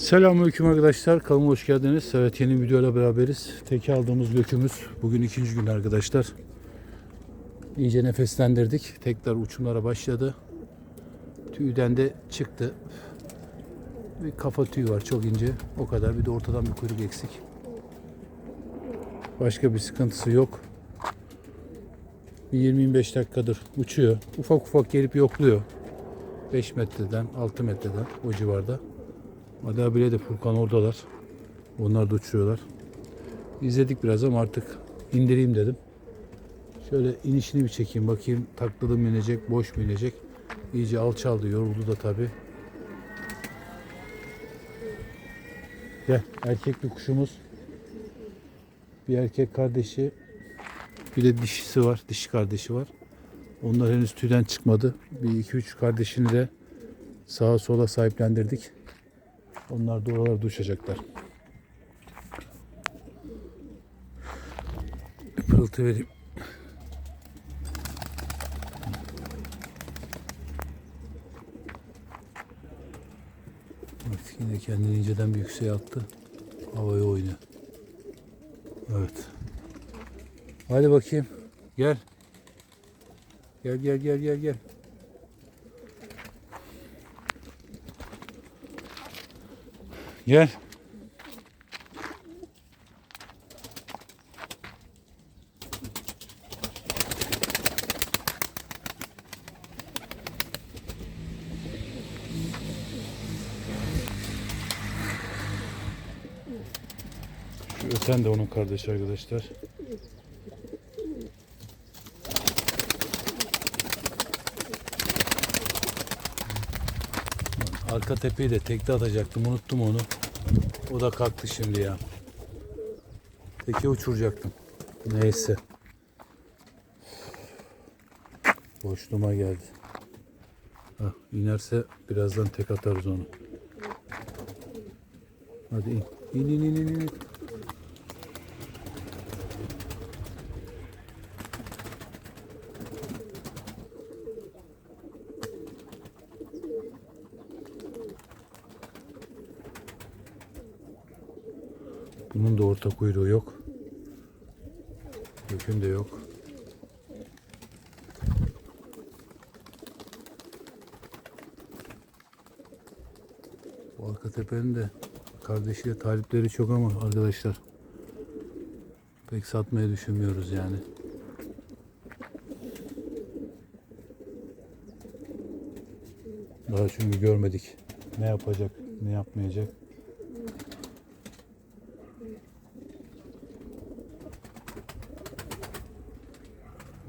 Selamünaleyküm arkadaşlar. Kanalıma hoş geldiniz. Evet yeni videoyla beraberiz. Teki aldığımız gökümüz. Bugün ikinci gün arkadaşlar. İyice nefeslendirdik. Tekrar uçumlara başladı. Tüyden de çıktı. Bir kafa tüyü var çok ince. O kadar. Bir de ortadan bir kuyruk eksik. Başka bir sıkıntısı yok. Bir 20-25 dakikadır uçuyor. Ufak ufak gelip yokluyor. 5 metreden 6 metreden o civarda. Ali abiyle de Furkan oradalar. Onlar da uçuyorlar. İzledik biraz ama artık indireyim dedim. Şöyle inişini bir çekeyim bakayım takladı mı inecek, boş mu inecek. İyice alçaldı, yoruldu da tabi. Gel erkek bir kuşumuz. Bir erkek kardeşi. Bir de dişisi var, dişi kardeşi var. Onlar henüz tüyden çıkmadı. Bir iki üç kardeşini de sağa sola sahiplendirdik. Onlar da oralarda uçacaklar. Bir pırıltı vereyim. Artık yine kendini inceden bir yükseğe attı. Havaya oynuyor. Evet. Hadi bakayım. Gel. Gel gel gel gel gel. Gel. Şu öten de onun kardeşi arkadaşlar. Arka tepeyi de tekte atacaktım. Unuttum onu. O da kalktı şimdi ya. Teke uçuracaktım. Neyse. Boşluğuma geldi. Hah, inerse birazdan tek atarız onu. Hadi in. İn in in in. in. Bunun da orta kuyruğu yok. Yükün de yok. Bu arka tepenin de kardeşiyle talipleri çok ama arkadaşlar pek satmayı düşünmüyoruz yani. Daha çünkü görmedik. Ne yapacak, ne yapmayacak.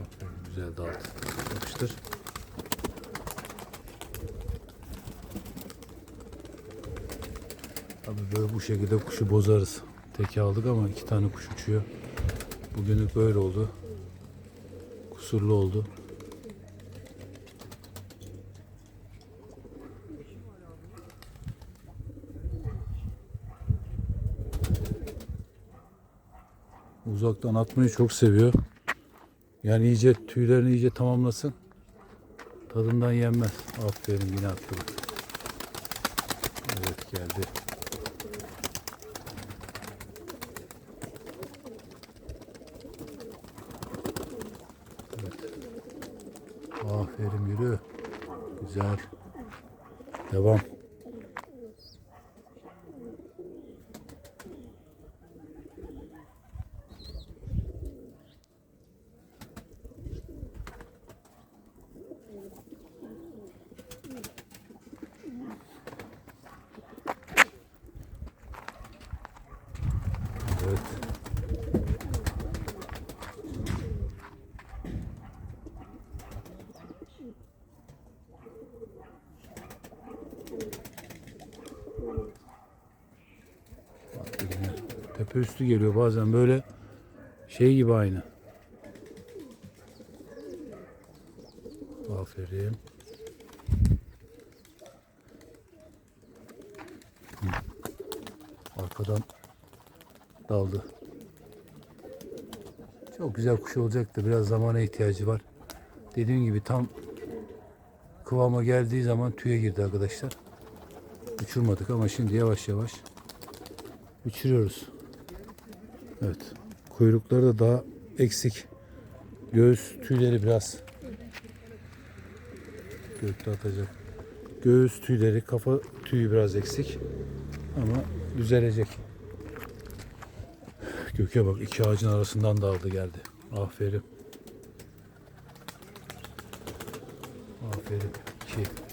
Aferin, Güzel dağıt. Yapıştır. Abi böyle bu şekilde kuşu bozarız. Teke aldık ama iki tane kuş uçuyor. Bugünlük böyle oldu. Kusurlu oldu. Uzaktan atmayı çok seviyor. Yani iyice tüylerini iyice tamamlasın. Tadından yenmez. Aferin yine attı. Evet geldi. Evet. Aferin yürü. Güzel. Devam. Evet. Bak yine Tepe üstü geliyor bazen böyle şey gibi aynı. Aferin. Arkadan daldı. Çok güzel kuş olacaktı. Biraz zamana ihtiyacı var. Dediğim gibi tam kıvama geldiği zaman tüye girdi arkadaşlar. uçurmadık ama şimdi yavaş yavaş uçuruyoruz. Evet. Kuyrukları da daha eksik. Göğüs tüyleri biraz gökte atacak. Göğüs tüyleri, kafa tüyü biraz eksik. Ama düzelecek. Göke bak iki ağacın arasından daldı geldi. Aferin. Aferin. İki.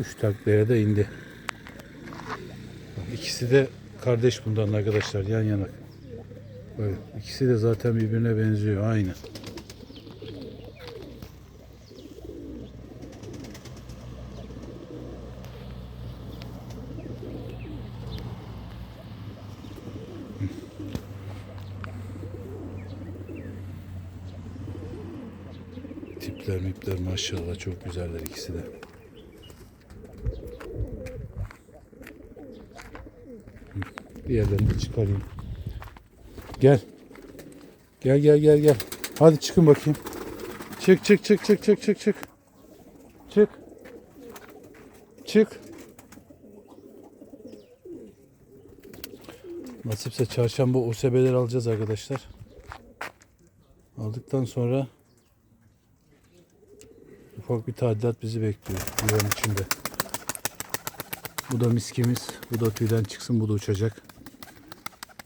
3 taklaya da indi. Bak, ikisi de kardeş bundan arkadaşlar yan yana. Böyle. İkisi de zaten birbirine benziyor. Aynı. tipler mipler maşallah çok güzeller ikisi de. Diğerlerini de çıkarayım. Gel. Gel gel gel gel. Hadi çıkın bakayım. Çık çık çık çık çık çık çık. Çık. Çık. Nasipse çarşamba OSB'leri alacağız arkadaşlar. Aldıktan sonra ufak bir tadilat bizi bekliyor yuvanın içinde. Bu da miskimiz. Bu da tüyden çıksın. Bu da uçacak.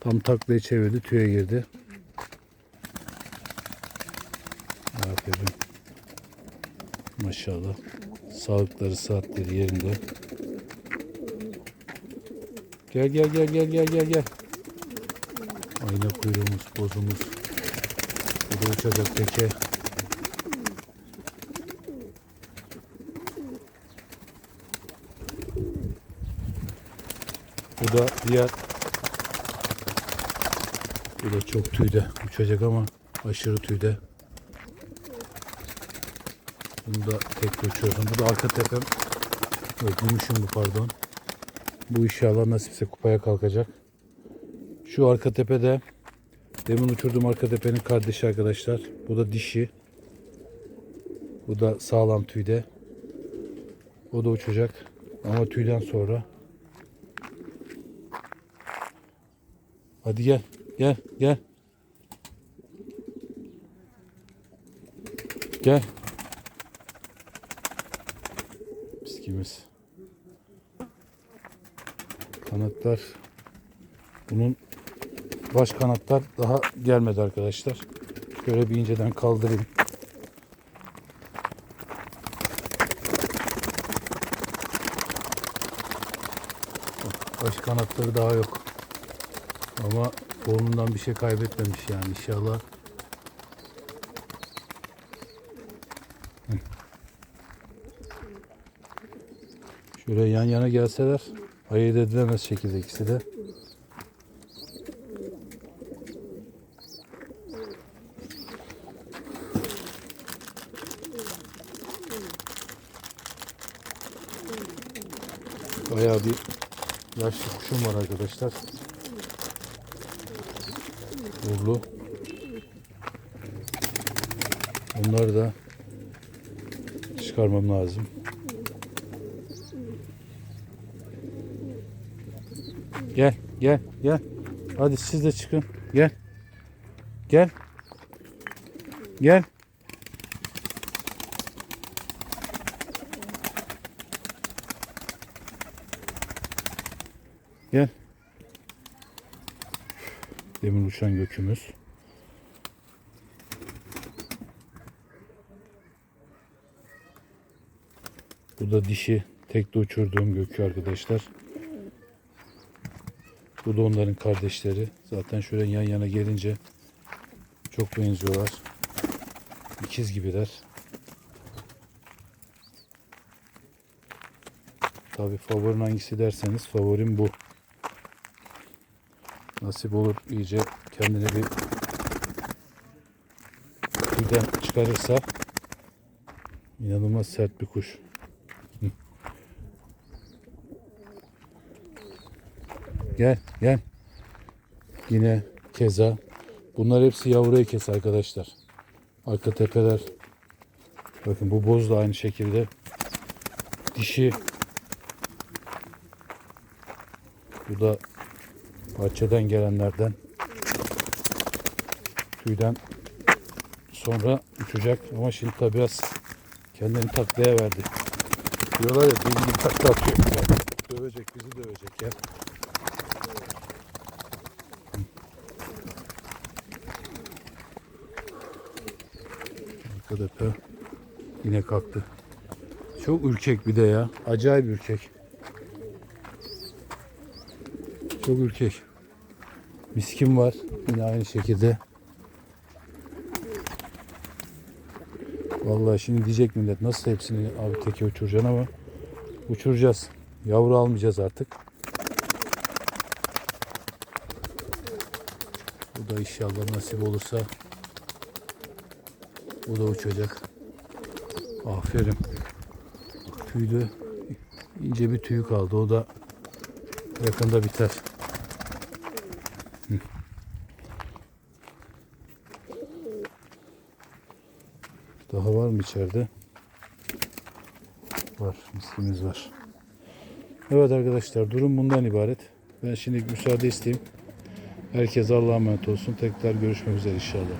Tam taklayı çevirdi. Tüye girdi. Aferin. Maşallah. Sağlıkları saatleri yerinde. Gel gel gel gel gel gel gel. Ayna kuyruğumuz, bozumuz. Bu da uçacak teke. Bu da diğer bu da çok tüyde uçacak ama aşırı tüyde. Bunu da tek uçuyorum. Bu da arka tepem. Yok gümüşüm bu pardon. Bu inşallah nasipse kupaya kalkacak. Şu arka tepede demin uçurduğum arka tepenin kardeşi arkadaşlar. Bu da dişi. Bu da sağlam tüyde. O da uçacak. Ama tüyden sonra. Hadi gel. Gel. Gel. Gel. Biskimiz. Kanatlar. Bunun baş kanatlar daha gelmedi arkadaşlar. Şöyle bir inceden kaldırayım. Baş kanatları daha yok. Ama formundan bir şey kaybetmemiş yani inşallah. Şöyle yan yana gelseler ayırt edilemez şekilde ikisi de. Bayağı bir yaşlı kuşum var arkadaşlar. Uğurlu. Onları da çıkarmam lazım. Gel, gel, gel. Hadi siz de çıkın. Gel. Gel. Gel. Gel. Demin uçan gökümüz. Bu da dişi. Tekte uçurduğum gökü arkadaşlar. Bu da onların kardeşleri. Zaten şöyle yan yana gelince çok benziyorlar. İkiz gibiler. Tabi favorin hangisi derseniz favorim bu. Nasip olur iyice kendine bir tüyden çıkarırsa inanılmaz sert bir kuş. Gel gel. Yine keza. Bunlar hepsi yavru kes arkadaşlar. Arka tepeler. Bakın bu boz da aynı şekilde. Dişi. Bu da bahçeden gelenlerden. Tüyden sonra uçacak ama şimdi tabi biraz kendini taklaya verdi. Diyorlar ya gibi takla atıyor. Dövecek bizi dövecek ya. Arka tepe yine kalktı. Çok ürkek bir de ya. Acayip ürkek. Çok ürkek. Miskin var. Yine aynı şekilde. Vallahi şimdi diyecek millet nasıl hepsini abi teke uçuracaksın ama uçuracağız. Yavru almayacağız artık. Bu da inşallah nasip olursa bu da uçacak. Aferin. Tüylü ince bir tüyü kaldı. O da yakında biter. Daha var mı içeride? Var. Miskimiz var. Evet arkadaşlar durum bundan ibaret. Ben şimdi müsaade isteyeyim. Herkes Allah'a emanet olsun. Tekrar görüşmek üzere inşallah.